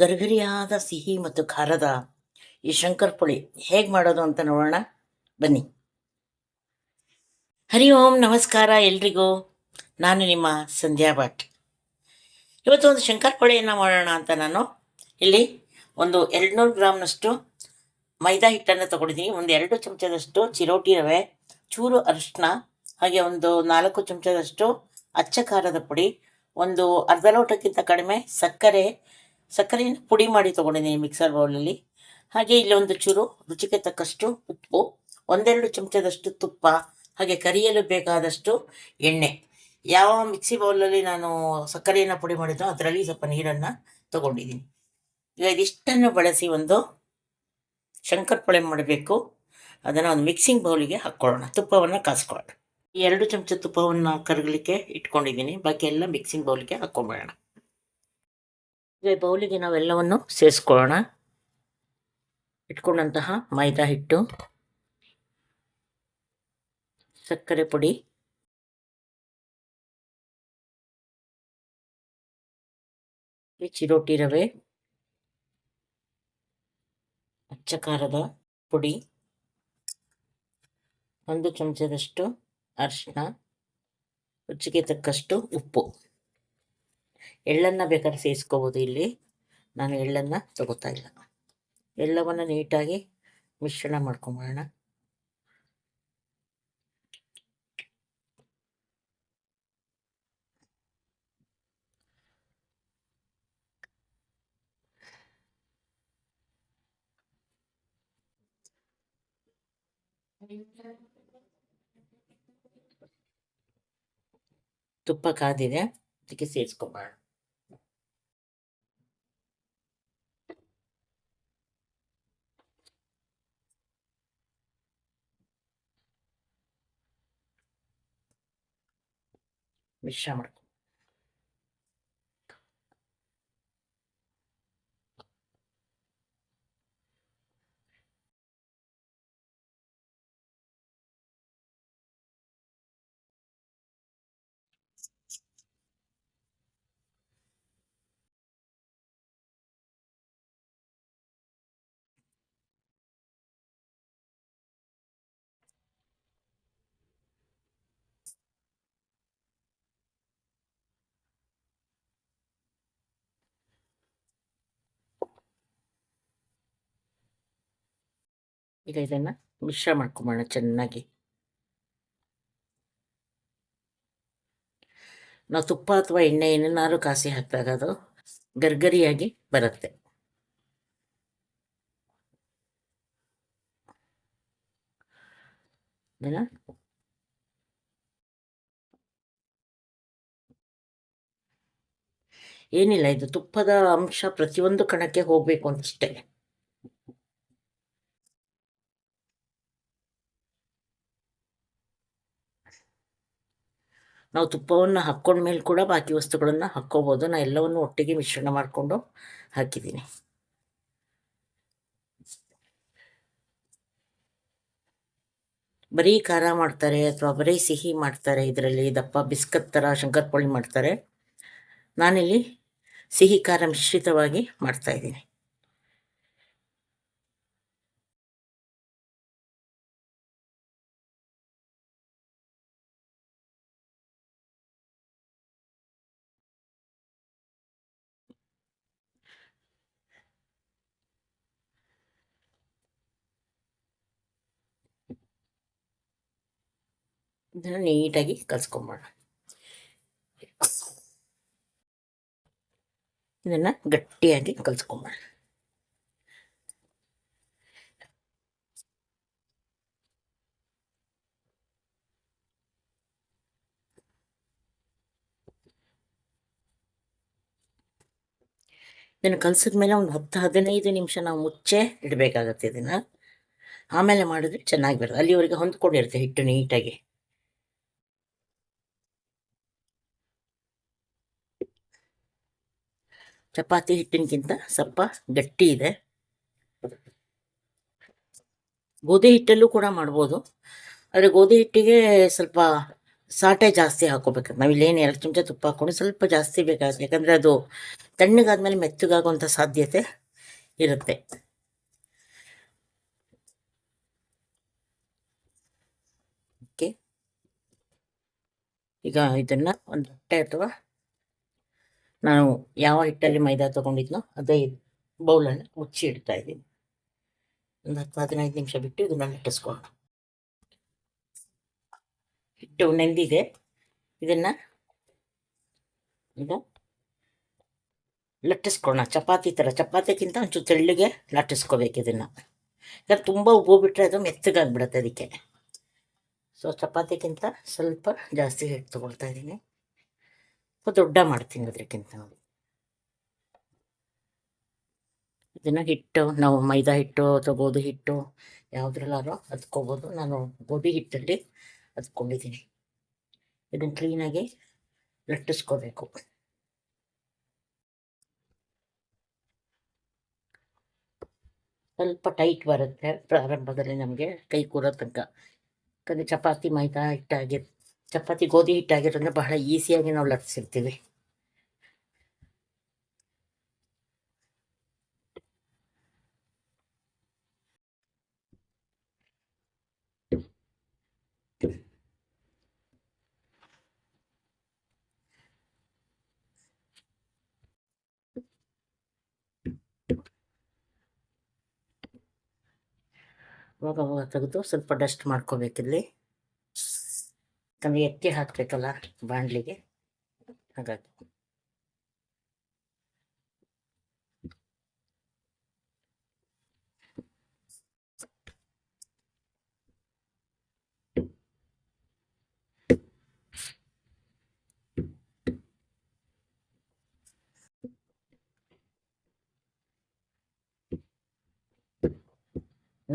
ಗರಿಗರಿಯಾದ ಸಿಹಿ ಮತ್ತು ಖಾರದ ಈ ಶಂಕರಪುಳಿ ಹೇಗೆ ಮಾಡೋದು ಅಂತ ನೋಡೋಣ. ಬನ್ನಿ. ಹರಿ ಓಂ, ನಮಸ್ಕಾರ ಎಲ್ರಿಗೂ. ನಾನು ನಿಮ್ಮ ಸಂಧ್ಯಾ ಭಟ್. ಇವತ್ತು ಒಂದು ಶಂಕರಪುಳಿಯನ್ನು ಮಾಡೋಣ ಅಂತ ನಾನು. ಇಲ್ಲಿ ಒಂದು ಎರಡುನೂರು ಗ್ರಾಮ್ನಷ್ಟು ಮೈದಾ ಹಿಟ್ಟನ್ನು ತಗೊಂಡಿದ್ದೀನಿ. ಒಂದು ಎರಡು ಚಮಚದಷ್ಟು ಚಿರೋಟಿ ರವೆ, ಚೂರು ಅರಿಶಿನ, ಹಾಗೆ ಒಂದು ನಾಲ್ಕು ಚಮಚದಷ್ಟು ಅಚ್ಚ ಖಾರದ ಪುಡಿ, ಒಂದು ಅರ್ಧ ಲೋಟಕ್ಕಿಂತ ಕಡಿಮೆ ಸಕ್ಕರೆ ಸಕ್ಕರೆಯನ್ನು ಪುಡಿ ಮಾಡಿ ತೊಗೊಂಡಿದ್ದೀನಿ ಮಿಕ್ಸರ್ ಬೌಲಲ್ಲಿ ಹಾಗೆ ಇಲ್ಲಿ ಒಂದು ಚೂರು ರುಚಿಗೆ ತಕ್ಕಷ್ಟು ಉಪ್ಪು, ಒಂದೆರಡು ಚಮಚದಷ್ಟು ತುಪ್ಪ, ಹಾಗೆ ಕರಿಯಲು ಬೇಕಾದಷ್ಟು ಎಣ್ಣೆ. ಯಾವ ಮಿಕ್ಸಿ ಬೌಲಲ್ಲಿ ನಾನು ಸಕ್ಕರೆಯನ್ನು ಪುಡಿ ಮಾಡಿದ್ದೋ ಅದರಲ್ಲಿ ಸ್ವಲ್ಪ ನೀರನ್ನು ತಗೊಂಡಿದ್ದೀನಿ. ಈಗ ಇದಿಷ್ಟನ್ನು ಬಳಸಿ ಒಂದು ಶಂಕರಪೊಳೆ ಮಾಡಬೇಕು. ಅದನ್ನು ಒಂದು ಮಿಕ್ಸಿಂಗ್ ಬೌಲಿಗೆ ಹಾಕ್ಕೊಳ್ಳೋಣ ತುಪ್ಪವನ್ನು ಕಾಸ್ಕೊಳ್ಳೋಣ. ಎರಡು ಚಮಚ ತುಪ್ಪವನ್ನು ಕರಗಲಿಕ್ಕೆ ಇಟ್ಕೊಂಡಿದ್ದೀನಿ. ಬಾಕಿ ಎಲ್ಲ ಮಿಕ್ಸಿಂಗ್ ಬೌಲಿಗೆ ಹಾಕ್ಕೊಂಬೇಡೋಣ ಈಗ ಬೌಲಿಗೆ ನಾವೆಲ್ಲವನ್ನು ಸೇರಿಸ್ಕೊಳ್ಳೋಣ. ಇಟ್ಕೊಂಡಂತಹ ಮೈದಾ ಹಿಟ್ಟು, ಸಕ್ಕರೆ ಪುಡಿ ಚಿರೋಟಿ ರವೆ ಅಚ್ಚ ಖಾರದ ಪುಡಿ, ಒಂದು ಚಮಚದಷ್ಟು ಅರಿಶಿನ ರುಚಿಗೆ ತಕ್ಕಷ್ಟು ಉಪ್ಪು. ಎಳ್ಳನ್ನು ಬೇಕಾದ್ರೆ ಸೇರಿಸ್ಕೋಬೋದು ಇಲ್ಲಿ. ನಾನು ಎಳ್ಳನ್ನು ತಗೋತಾ ಇಲ್ಲ. ಎಲ್ಲವನ್ನು ನೀಟಾಗಿ ಮಿಶ್ರಣ ಮಾಡ್ಕೊಂಬೋಣ ತುಪ್ಪ ಕಾದಿದೆ. ಅದಕ್ಕೆ ಸೇರಿಸ್ಕೊಂಬೋಣ ಮಿಶ್ರ ಮಾಡ್ಕೊ ಈಗ ಇದನ್ನು ಮಿಶ್ರ ಮಾಡ್ಕೊಂಬೋಣ ಚೆನ್ನಾಗಿ. ನಾವು ತುಪ್ಪ ಅಥವಾ ಎಣ್ಣೆ ಏನನ್ನಾರು ಕಾಸಿ ಹಾಕಿದಾಗ ಅದು ಗರ್ಗರಿಯಾಗಿ ಬರುತ್ತೆ. ಏನಿಲ್ಲ, ಇದು ತುಪ್ಪದ ಅಂಶ ಪ್ರತಿಯೊಂದು ಕಣಕ್ಕೆ ಹೋಗಬೇಕು ಅಂತಷ್ಟೇ ನಾವು ತುಪ್ಪವನ್ನು ಹಾಕ್ಕೊಂಡ್ಮೇಲೆ ಕೂಡ ಬಾಕಿ ವಸ್ತುಗಳನ್ನು ಹಾಕ್ಕೋಬೋದು. ನಾನು ಎಲ್ಲವನ್ನು ಒಟ್ಟಿಗೆ ಮಿಶ್ರಣ ಮಾಡಿಕೊಂಡು ಹಾಕಿದ್ದೀನಿ ಬರೀ ಖಾರ ಮಾಡ್ತಾರೆ ಅಥವಾ ಬರೀ ಸಿಹಿ ಮಾಡ್ತಾರೆ ಇದರಲ್ಲಿ, ದಪ್ಪ ಬಿಸ್ಕತ್ ಥರ ಶಂಕರ್ಪೊಳಿ ಮಾಡ್ತಾರೆ. ನಾನಿಲ್ಲಿ ಸಿಹಿ ಖಾರ ಮಿಶ್ರಿತವಾಗಿ ಮಾಡ್ತಾ ಇದನ್ನು ನೀಟಾಗಿ ಕಲಿಸ್ಕೊಂಬೋಣ ಇದನ್ನು ಗಟ್ಟಿಯಾಗಿ ಕಲಿಸ್ಕೊಂಬೋಣ ಇದನ್ನು ಕಲಸಿದ್ಮೇಲೆ ಒಂದು ಹತ್ತು ಹದಿನೈದು ನಿಮಿಷ ನಾವು ಮುಚ್ಚೆ ಇಡಬೇಕಾಗತ್ತೆ ಇದನ್ನು. ಆಮೇಲೆ ಮಾಡಿದ್ರೆ ಚೆನ್ನಾಗಿ ಬರುತ್ತೆ. ಅಲ್ಲಿವರೆಗೆ ಹೊಂದ್ಕೊಂಡಿರುತ್ತೆ ಹಿಟ್ಟು ನೀಟಾಗಿ. ಚಪಾತಿ ಹಿಟ್ಟಿನಕ್ಕಿಂತ ಸ್ವಲ್ಪ ಗಟ್ಟಿ ಇದೆ. ಗೋಧಿ ಹಿಟ್ಟಲ್ಲೂ ಕೂಡ ಮಾಡ್ಬೋದು. ಆದರೆ ಗೋಧಿ ಹಿಟ್ಟಿಗೆ ಸ್ವಲ್ಪ ಸಾಟೆ ಜಾಸ್ತಿ ಹಾಕೋಬೇಕು. ನಾವಿಲ್ಲೇನು ಎರಡು ಚಮಚ ತುಪ್ಪ ಹಾಕ್ಕೊಂಡು ಸ್ವಲ್ಪ ಜಾಸ್ತಿ ಬೇಕಾಗುತ್ತೆ ಯಾಕಂದರೆ ಅದು ತಣ್ಣಗಾದ್ಮೇಲೆ ಮೆತ್ತಗಾಗುವಂಥ ಸಾಧ್ಯತೆ ಇರುತ್ತೆ. ಓಕೆ. ಈಗ ಇದನ್ನು ಒಂದು ಹೊಟ್ಟೆ ಅಥವಾ ನಾನು ಯಾವ ಹಿಟ್ಟಲ್ಲಿ ಮೈದಾ ತೊಗೊಂಡಿದ್ನೋ ಅದೇ ಬೌಲನ್ನು ಮುಚ್ಚಿ ಇಡ್ತಾ ಇದ್ದೀನಿ. ಒಂದು ಹತ್ತು ಹದಿನೈದು ನಿಮಿಷ ಬಿಟ್ಟು ಇದನ್ನು ಲಟ್ಟಿಸ್ಕೊಂಡು ಹಿಟ್ಟು ನೆಂದಿದೆ. ಇದನ್ನು ಇದು ಲಟ್ಟಿಸ್ಕೊಳ್ಳೋಣ. ಚಪಾತಿ ಥರ. ಚಪಾತಿಗಿಂತ ಒಂಚೂರು ತೆಳ್ಳಿಗೆ ಲಟ್ಟಿಸ್ಕೋಬೇಕು ಇದನ್ನು. ಯಾಕಂದ್ರೆ ತುಂಬ ಉಬ್ಬು ಬಿಟ್ಟರೆ ಅದು ಮೆತ್ತಗಾಗ್ಬಿಡುತ್ತೆ ಅದಕ್ಕೆ. ಸೊ ಚಪಾತಿಗಿಂತ ಸ್ವಲ್ಪ ಜಾಸ್ತಿ ಹಿಟ್ಟು ತೊಗೊಳ್ತಾ ಇದ್ದೀನಿ. ಸ್ವಲ್ಪ ದೊಡ್ಡ ಮಾಡ್ತೀನಿ ಅದಕ್ಕಿಂತ ನೋಡಿ ಇದನ್ನು ಹಿಟ್ಟು, ನಾವು ಮೈದಾ ಹಿಟ್ಟು ಅಥವಾ ಗೋಧಿ ಹಿಟ್ಟು ಯಾವುದ್ರಲ್ಲಾದ್ರೂ ಹತ್ಕೋಬೋದು. ನಾನು ಗೋಧಿ ಹಿಟ್ಟಲ್ಲಿ ಹತ್ಕೊಂಡಿದ್ದೀನಿ. ಇದನ್ನು ಕ್ಲೀನಾಗಿ ಲಟ್ಟಿಸ್ಕೋಬೇಕು. ಸ್ವಲ್ಪ ಟೈಟ್ ಬರುತ್ತೆ ಪ್ರಾರಂಭದಲ್ಲಿ ನಮಗೆ ಕೈ ಕೂರೋ ತನಕ. ಯಾಕಂದರೆ ಚಪಾತಿ, ಮೈದಾ ಹಿಟ್ಟಾಗಿ ಚಪಾತಿ ಗೋಧಿ ಹಿಟ್ಟಾಗಿರೋದ್ರಿಂದ ಬಹಳ ಈಸಿಯಾಗಿ ನಾವು ಲಟ್ಸಿರ್ತೀವಿ. ಅವಾಗ ಅವಾಗ ತೆಗೆದು ಸ್ವಲ್ಪ ಡಸ್ಟ್ ಮಾಡ್ಕೋಬೇಕಿಲ್ಲಿ. ಯಾಕಂದರೆ ಎತ್ತಿ ಹಾಕಬೇಕಲ್ಲ ಬಾಣಲಿಗೆ? ಹಾಗಾಗಿ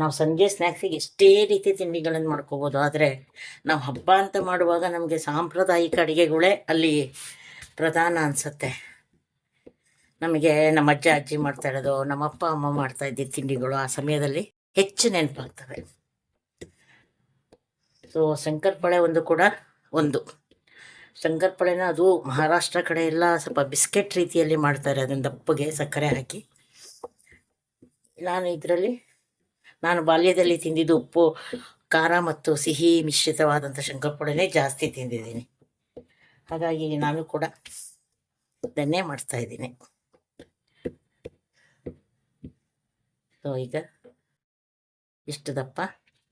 ನಾವು ಸಂಜೆ ಸ್ನ್ಯಾಕ್ಸಿಗೆ ಎಷ್ಟೇ ರೀತಿ ತಿಂಡಿಗಳನ್ನು ಮಾಡ್ಕೋಬೋದು, ಆದರೆ ನಾವು ಹಬ್ಬ ಅಂತ ಮಾಡುವಾಗ ನಮಗೆ ಸಾಂಪ್ರದಾಯಿಕ ಅಡುಗೆಗಳೇ ಅಲ್ಲಿ ಪ್ರಧಾನ ಅನಿಸುತ್ತೆ. ನಮಗೆ ನಮ್ಮ ಅಜ್ಜ, ಅಜ್ಜಿ ಮಾಡ್ತಾ ಇರೋದು, ನಮ್ಮ ಅಪ್ಪ, ಅಮ್ಮ ಮಾಡ್ತಾ ಇದ್ದಿದ್ದ ತಿಂಡಿಗಳು ಆ ಸಮಯದಲ್ಲಿ ಹೆಚ್ಚು ನೆನಪಾಗ್ತವೆ. ಸೊ ಶಂಕರಪಳೆ ಒಂದು ಕೂಡ ಒಂದು. ಶಂಕರಪಳೆನ ಅದು ಮಹಾರಾಷ್ಟ್ರ ಕಡೆ ಎಲ್ಲ ಸ್ವಲ್ಪ ಬಿಸ್ಕೆಟ್ ರೀತಿಯಲ್ಲಿ ಮಾಡ್ತಾರೆ ಅದನ್ನು ದಪ್ಪಗೆ ಸಕ್ಕರೆ ಹಾಕಿ. ನಾನು ಇದರಲ್ಲಿ ನಾನು ಬಾಲ್ಯದಲ್ಲಿ ತಿಂದಿದ್ದು ಉಪ್ಪು, ಖಾರ ಮತ್ತು ಸಿಹಿ ಮಿಶ್ರಿತವಾದಂಥ ಶಂಕರಪೊಳೆನೇ ಜಾಸ್ತಿ ತಿಂದಿದ್ದೀನಿ. ಹಾಗಾಗಿ ನಾನು ಕೂಡ ಇದನ್ನೇ ಮಾಡ್ತಾ ಇದ್ದೀನಿ. ಸೊ ಈಗ ಇಷ್ಟು ದಪ್ಪ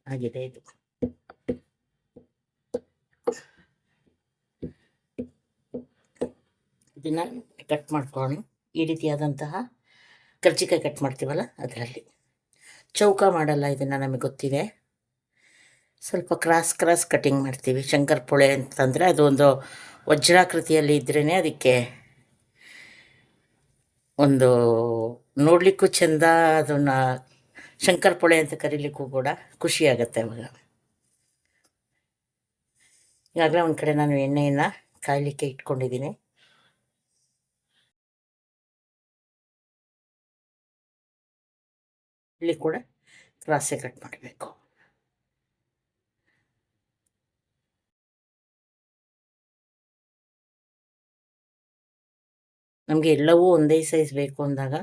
ಆಗಿದೆ ಇದು. ಇದನ್ನು ಕಟ್ ಮಾಡ್ಕೊಳ್ಳೋಣ. ಈ ರೀತಿಯಾದಂತಹ ಕರ್ಜಿಕಾಯಿ ಕಟ್ ಮಾಡ್ತೀವಲ್ಲ, ಅದರಲ್ಲಿ. ಚೌಕ ಮಾಡಲ್ಲ ಇದನ್ನು ನಮಗೆ ಗೊತ್ತಿದೆ. ಸ್ವಲ್ಪ ಕ್ರಾಸ್ ಕ್ರಾಸ್ ಕಟಿಂಗ್ ಮಾಡ್ತೀವಿ. ಶಂಕರಪೊಳೆ ಅಂತಂದರೆ ಅದು ಒಂದು ವಜ್ರಾಕೃತಿಯಲ್ಲಿ ಇದ್ರೇ ಅದಕ್ಕೆ ಒಂದು ನೋಡಲಿಕ್ಕೂ ಚೆಂದ ಅದನ್ನು ಶಂಕರಪೊಳೆ ಅಂತ ಕರೀಲಿಕ್ಕೂ ಕೂಡ ಖುಷಿಯಾಗತ್ತೆ ಅವಾಗ. ಈಗಾಗಲೇ ಒಂದು ಕಡೆ ನಾನು ಎಣ್ಣೆಯನ್ನು ಕಾಯಲಿಕ್ಕೆ ಇಟ್ಕೊಂಡಿದ್ದೀನಿ. ಇಲ್ಲಿ ಕೂಡ ಕ್ರಾಸೆ ಕಟ್ ಮಾಡಬೇಕು. ನಮಗೆ ಎಲ್ಲವೂ ಒಂದೇ ಸೈಜ್ ಬೇಕು ಅಂದಾಗ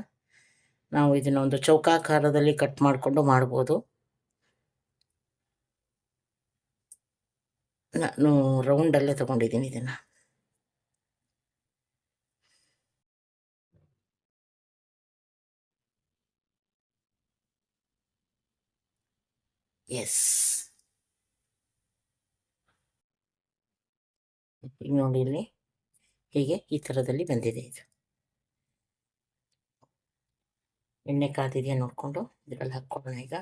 ನಾವು ಇದನ್ನು ಒಂದು ಚೌಕಾಕಾರದಲ್ಲಿ ಕಟ್ ಮಾಡಿಕೊಂಡು ಮಾಡ್ಬೋದು. ನಾನು ರೌಂಡಲ್ಲೇ ತೊಗೊಂಡಿದ್ದೀನಿ ಇದನ್ನು. ಎಸ್ ಈಗ ನೋಡಿ ಇಲ್ಲಿ ಹೀಗೆ ಈ ಥರದಲ್ಲಿ ಬಂದಿದೆ ಇದು. ಎಣ್ಣೆ ಕಾದಿದೆಯಾ ನೋಡಿಕೊಂಡು, ಇದರಲ್ಲಿ ಹಾಕ್ಕೊಳ್ಳೋಣ ಈಗ.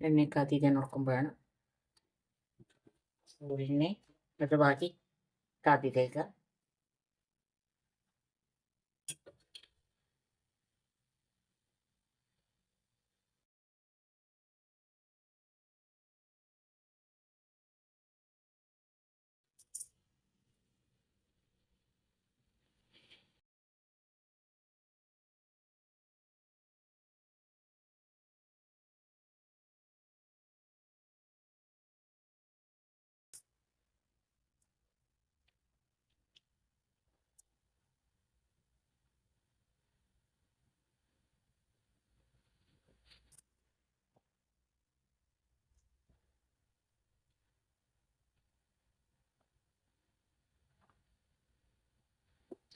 ಎಣ್ಣೆ ಕಾದಿದೆಯಾ ನೋಡ್ಕೊಂಬಿಡೋಣ ಎಣ್ಣೆ ಹದವಾಗಿ ಕಾದಿದೆ ಈಗ.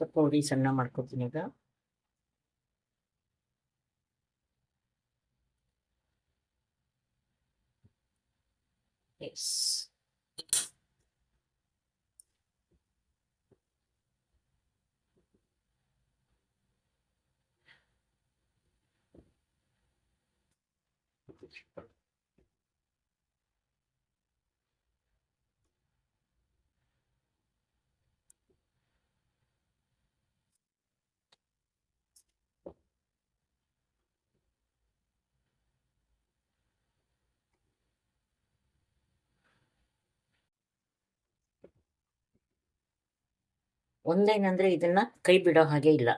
ಸ್ವಲ್ಪ ಹುಡಿ ಸಣ್ಣ ಮಾಡ್ಕೊತೀನಿ ಈಗ. ಎಸ್ ಒಂದೇನಂದ್ರೆ ಇದನ್ನ ಕೈ ಬಿಡೋ ಹಾಗೆ ಇಲ್ಲ.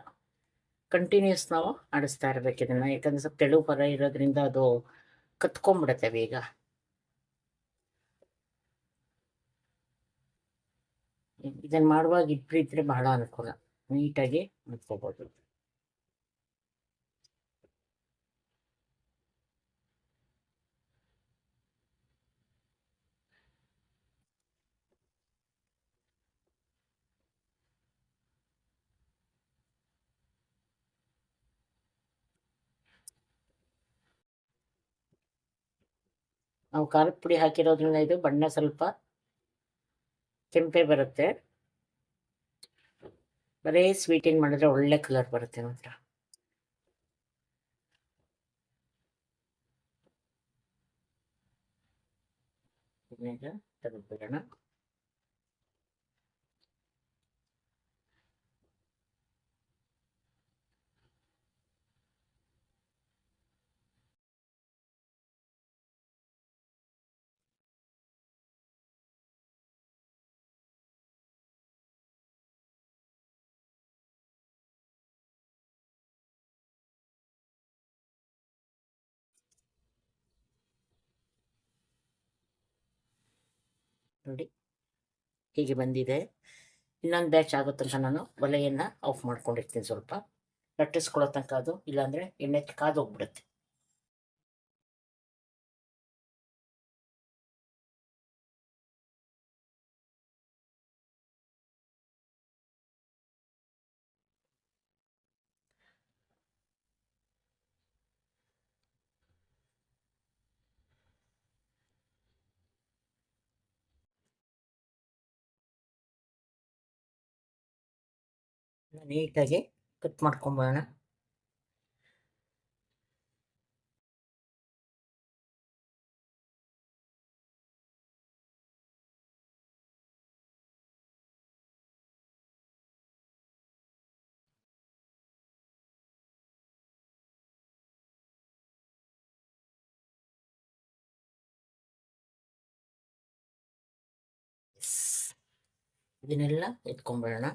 ಕಂಟಿನ್ಯೂಸ್ ನಾವು ಆಡಿಸ್ತಾ ಇರಬೇಕು ಇದನ್ನ. ಯಾಕಂದ್ರೆ ಸ್ವಲ್ಪ ತೆಳು ಪರ ಇರೋದ್ರಿಂದ ಅದು ಕತ್ಕೊಂಡ್ಬಿಡತ್ತೆ ಬೇಗ. ಇದನ್ನು ಮಾಡುವಾಗ ಇಬ್ರು ಇದ್ರೆ ಬಹಳ ಅನುಕೂಲ. ನೀಟಾಗಿ ಮಾಡ್ಕೋಬಹುದು ನಾವು ಖಾರದ ಪುಡಿ ಹಾಕಿರೋದ್ರಿಂದ ಇದು ಬಣ್ಣ ಸ್ವಲ್ಪ ಕೆಂಪೇ ಬರುತ್ತೆ. ಬರೀ ಸ್ವೀಟಿಂಗ್ ಮಾಡಿದ್ರೆ ಒಳ್ಳೆ ಕಲರ್ ಬರುತ್ತೆ ಮಾತ್ರ. ಇದನ್ನೀಗ ತೆಗೆದ್ಬಿಡೋಣ ನೋಡಿ. ಹೀಗೆ ಬಂದಿದೆ. ಇನ್ನೊಂದು ಬ್ಯಾಚ್ ಆಗೋ ತನಕ ನಾನು ಒಲೆಯನ್ನು ಆಫ್ ಮಾಡ್ಕೊಂಡಿರ್ತೀನಿ ಸ್ವಲ್ಪ. ಲಟ್ಟಿಸ್ಕೊಳ್ಳೋ ತನಕ ಅದು, ಇಲ್ಲಾಂದರೆ ಎಣ್ಣೆ ಕಾದೋಗ್ಬಿಡುತ್ತೆ. ನೀಟಾಗಿ ಕಟ್ ಮಾಡ್ಕೊಂಬೋಣ ಇದನ್ನೆಲ್ಲ ಎತ್ಕೊಂಡ್ಬಿಡೋಣ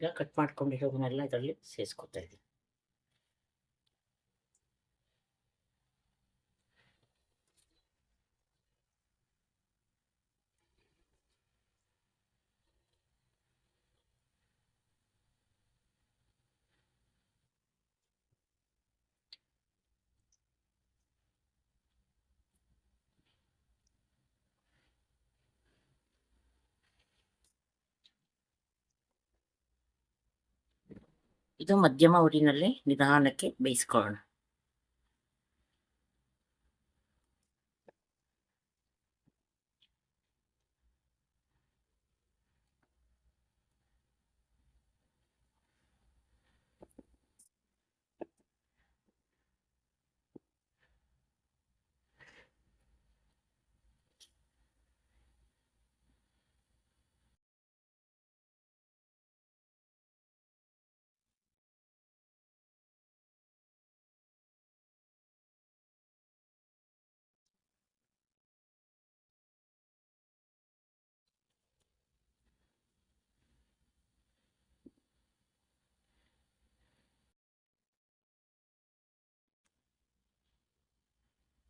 ಈಗ ಕಟ್ ಮಾಡ್ಕೊಂಡಿರೋದನ್ನೆಲ್ಲ ಇದರಲ್ಲಿ ಸೇರಿಸ್ಕೊತಾ ಇದ್ದೀನಿ. ಇದು ಮಧ್ಯಮ ಊರಿನಲ್ಲಿ ನಿಧಾನಕ್ಕೆ ಬೇಯಿಸ್ಕೊಳ್ಳೋಣ.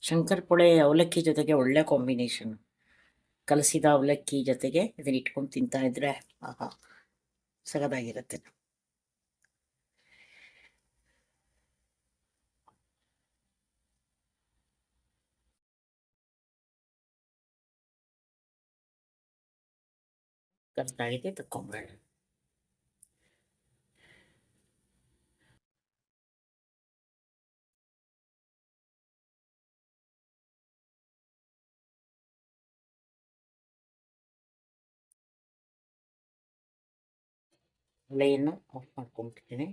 ಶಂಕರ್ ಪೊಳೆ ಅವಲಕ್ಕಿ ಜೊತೆಗೆ ಒಳ್ಳೆ ಕಾಂಬಿನೇಷನ್ ಕಲಸಿದ ಅವಲಕ್ಕಿ ಜೊತೆಗೆ ಇದನ್ನ ಇಟ್ಕೊಂಡು ತಿಂತಾ ಇದ್ರೆ ಆಹಾ ಸಗದಾಗಿರುತ್ತೆ ಕರ್ದಾಗಿದೆ ತಕೊಂಬೇಡ ಒಲೆಯನ್ನು ಆಫ್ ಮಾಡ್ಕೊಂಡ್ಬಿಟ್ಟಿದ್ದೀನಿ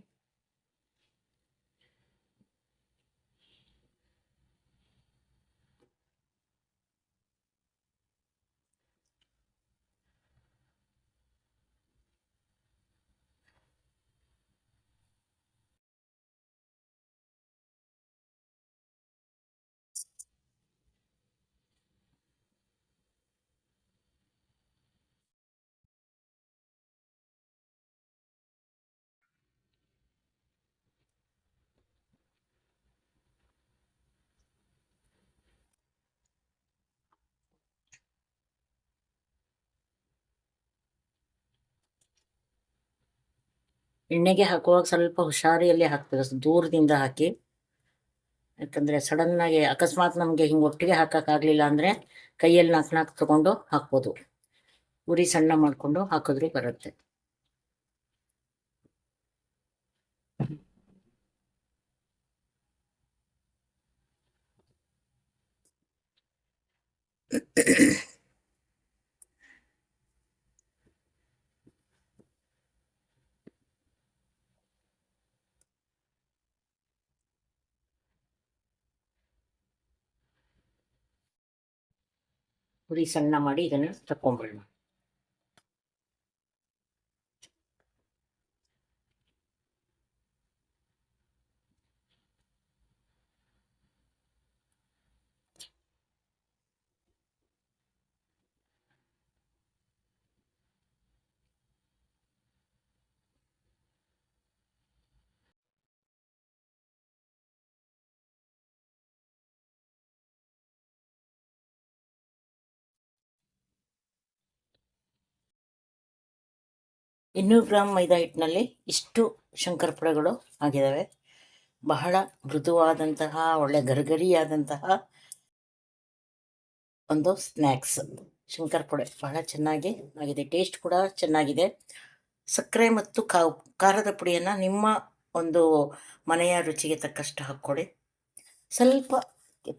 ಎಣ್ಣೆಗೆ ಹಾಕುವಾಗ ಸ್ವಲ್ಪ ಹುಷಾರಿಯಲ್ಲಿ ಹಾಕ್ತೇವೆ. ದೂರದಿಂದ ಹಾಕಿ. ಯಾಕಂದರೆ ಸಡನ್ನಾಗಿ ಅಕಸ್ಮಾತ್ ನಮಗೆ ಹಿಂಗೆ ಒಟ್ಟಿಗೆ ಹಾಕೋಕ್ಕಾಗಲಿಲ್ಲ ಅಂದರೆ ಕೈಯಲ್ಲಿ ನಾಲ್ಕು ನಾಲ್ಕು ತೊಗೊಂಡು ಹಾಕ್ಬೋದು. ಉರಿ ಸಣ್ಣ ಮಾಡಿಕೊಂಡು ಹಾಕಿದ್ರು ಬರುತ್ತೆ. ಉರಿ ಸಣ್ಣ ಮಾಡಿ ಇದನ್ನು ತಕೊಂಬಿಡೋಣ ಇನ್ನೂರು ಗ್ರಾಮ್ ಮೈದಾ ಹಿಟ್ಟಿನಲ್ಲಿ ಇಷ್ಟು ಶಂಕರಪುಡೆಗಳು ಆಗಿದ್ದಾವೆ ಬಹಳ ಮೃದುವಾದಂತಹ, ಒಳ್ಳೆ ಗರಿಗರಿಯಾದಂತಹ ಒಂದು ಸ್ನ್ಯಾಕ್ಸ್ ಶಂಕರಪುಳೆ ಬಹಳ ಚೆನ್ನಾಗಿ ಆಗಿದೆ. ಟೇಸ್ಟ್ ಕೂಡ ಚೆನ್ನಾಗಿದೆ. ಸಕ್ಕರೆ ಮತ್ತು ಕಾವು, ಖಾರದ ಪುಡಿಯನ್ನು ನಿಮ್ಮ ಒಂದು ಮನೆಯ ರುಚಿಗೆ ತಕ್ಕಷ್ಟು ಹಾಕ್ಕೊಡಿ. ಸ್ವಲ್ಪ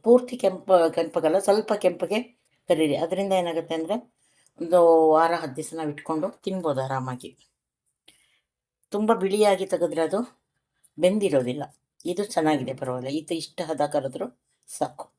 ಪೂರ್ತಿ ಕೆಂಪು, ಕೆಂಪಗಲ್ಲ, ಸ್ವಲ್ಪ ಕೆಂಪಗೆ ಕರೀರಿ. ಅದರಿಂದ ಏನಾಗುತ್ತೆ ಅಂದರೆ ಒಂದು ವಾರ, ಹತ್ತು ದಿವಸ ನಾವು ಇಟ್ಕೊಂಡು ತಿನ್ಬೋದು ಆರಾಮಾಗಿ. ತುಂಬ ಬಿಳಿಯಾಗಿ ತೆಗೆದ್ರೆ ಅದು ಬೆಂದಿರೋದಿಲ್ಲ. ಇದು ಚೆನ್ನಾಗಿದೆ ಪರವಾಗಿಲ್ಲ. ಇದು ಇಷ್ಟು ಹದ ಕರೆದ್ರೂ ಸಾಕು.